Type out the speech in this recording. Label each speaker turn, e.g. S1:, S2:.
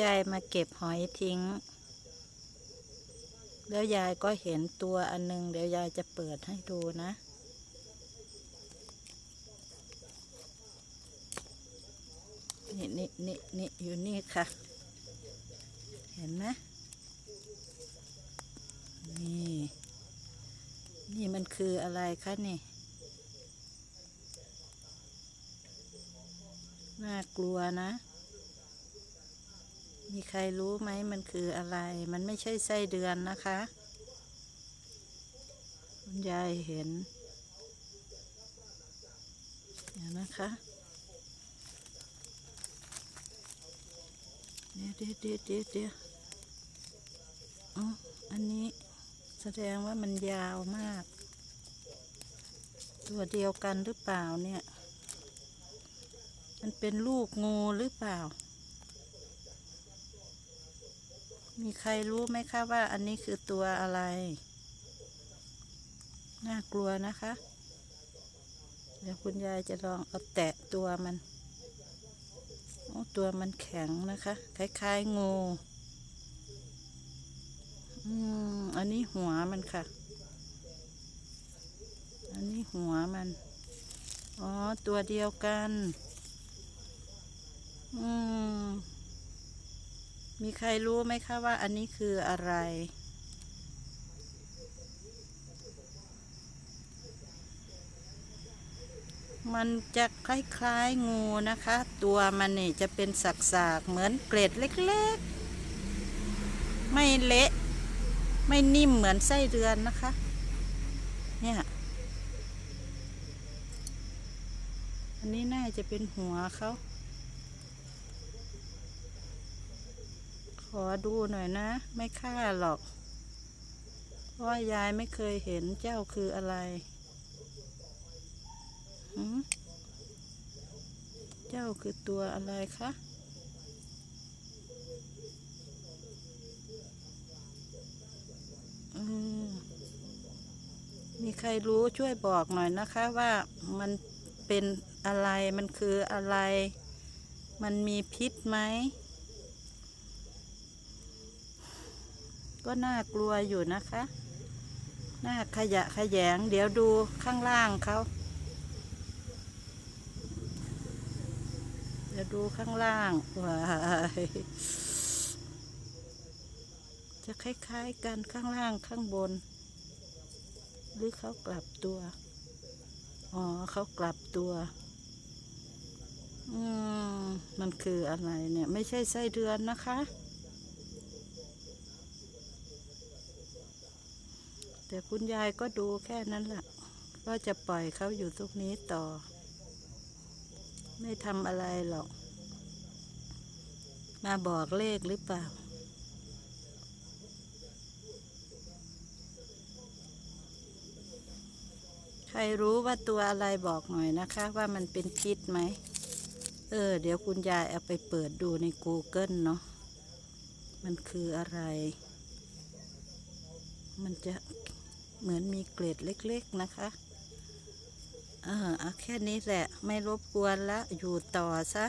S1: ยายมาเก็บหอยทิ้ง แล้วยายก็เห็นตัวอันหนึง เดี๋ยวยายจะเปิดให้ดูนะ นี่นี่นี่นี่อยู่นี่ค่ะ เห็นไหมนี่ นี่มันคืออะไรคะนี่ น่ากลัวนะ มีใครรู้ไหมมันคืออะไร มันไม่ใช่ไส้เดือนนะคะคุณยายเห็นเดี๋ยวนะคะเดี๋ยวเดี๋ยวเดี๋ยวเดี๋ยวเดี๋ยวอ๋ออันนี้แสดงว่ามันยาวมาก ตัวเดียวกันหรือเปล่าเนี่ย มันเป็นลูกงูหรือเปล่า มีใครรู้ไหมคะว่าอันนี้คือตัวอะไร น่ากลัวนะคะ เดี๋ยวคุณยายจะลองเอาแตะตัวมันโอ้ตัวมันแข็งนะคะ คล้ายๆงูอืมอันนี้หัวมันค่ะ อันนี้หัวมัน อ๋อ ตัวเดียวกัน อืม มีใครรู้ไหมคะว่าอันนี้คืออะไร มันจะคล้ายๆงูนะคะ ตัวมันนี่จะเป็นสักๆ เหมือนเกล็ดเล็กๆ ไม่เละ ไม่นิ่มเหมือนไส้เดือนนะคะ เนี่ย อันนี้น่าจะเป็นหัวเขา ขอดูหน่อยนะ ไม่ฆ่าหรอก เพราะว่ายายไม่เคยเห็นเจ้าคืออะไร เจ้าคือตัวอะไรคะมีใครรู้ช่วยบอกหน่อยนะคะว่ามันเป็นอะไร มันคืออะไร มันมีพิษไหม ก็น่ากลัวอยู่นะคะ น่าขยะขยง เดี๋ยวดูข้างล่างเขาเดี๋ยวดูข้างล่างว้ายจะคล้ายๆกันข้างล่างข้างบน หรือเขากลับตัว อ๋อเขากลับตัว อืม มันคืออะไรเนี่ย ไม่ใช่ไส้เดือนนะคะ แต่คุณยายก็ดูแค่นั้นแหละก็จะปล่อยเขาอยู่ตรงนี้ต่อ ไม่ทำอะไรหรอก มาบอกเลขหรือเปล่า ใครรู้ว่าตัวอะไรบอกหน่อยนะคะ ว่ามันเป็นพิษไหม เออ เดี๋ยวคุณยายเอาไปเปิดดูใน Google เนาะมันคืออะไร มันจะ เหมือนมีเกล็ดเล็กๆนะคะ เออเอาแค่นี้แหละ ไม่รบกวนละ อยู่ต่อซะ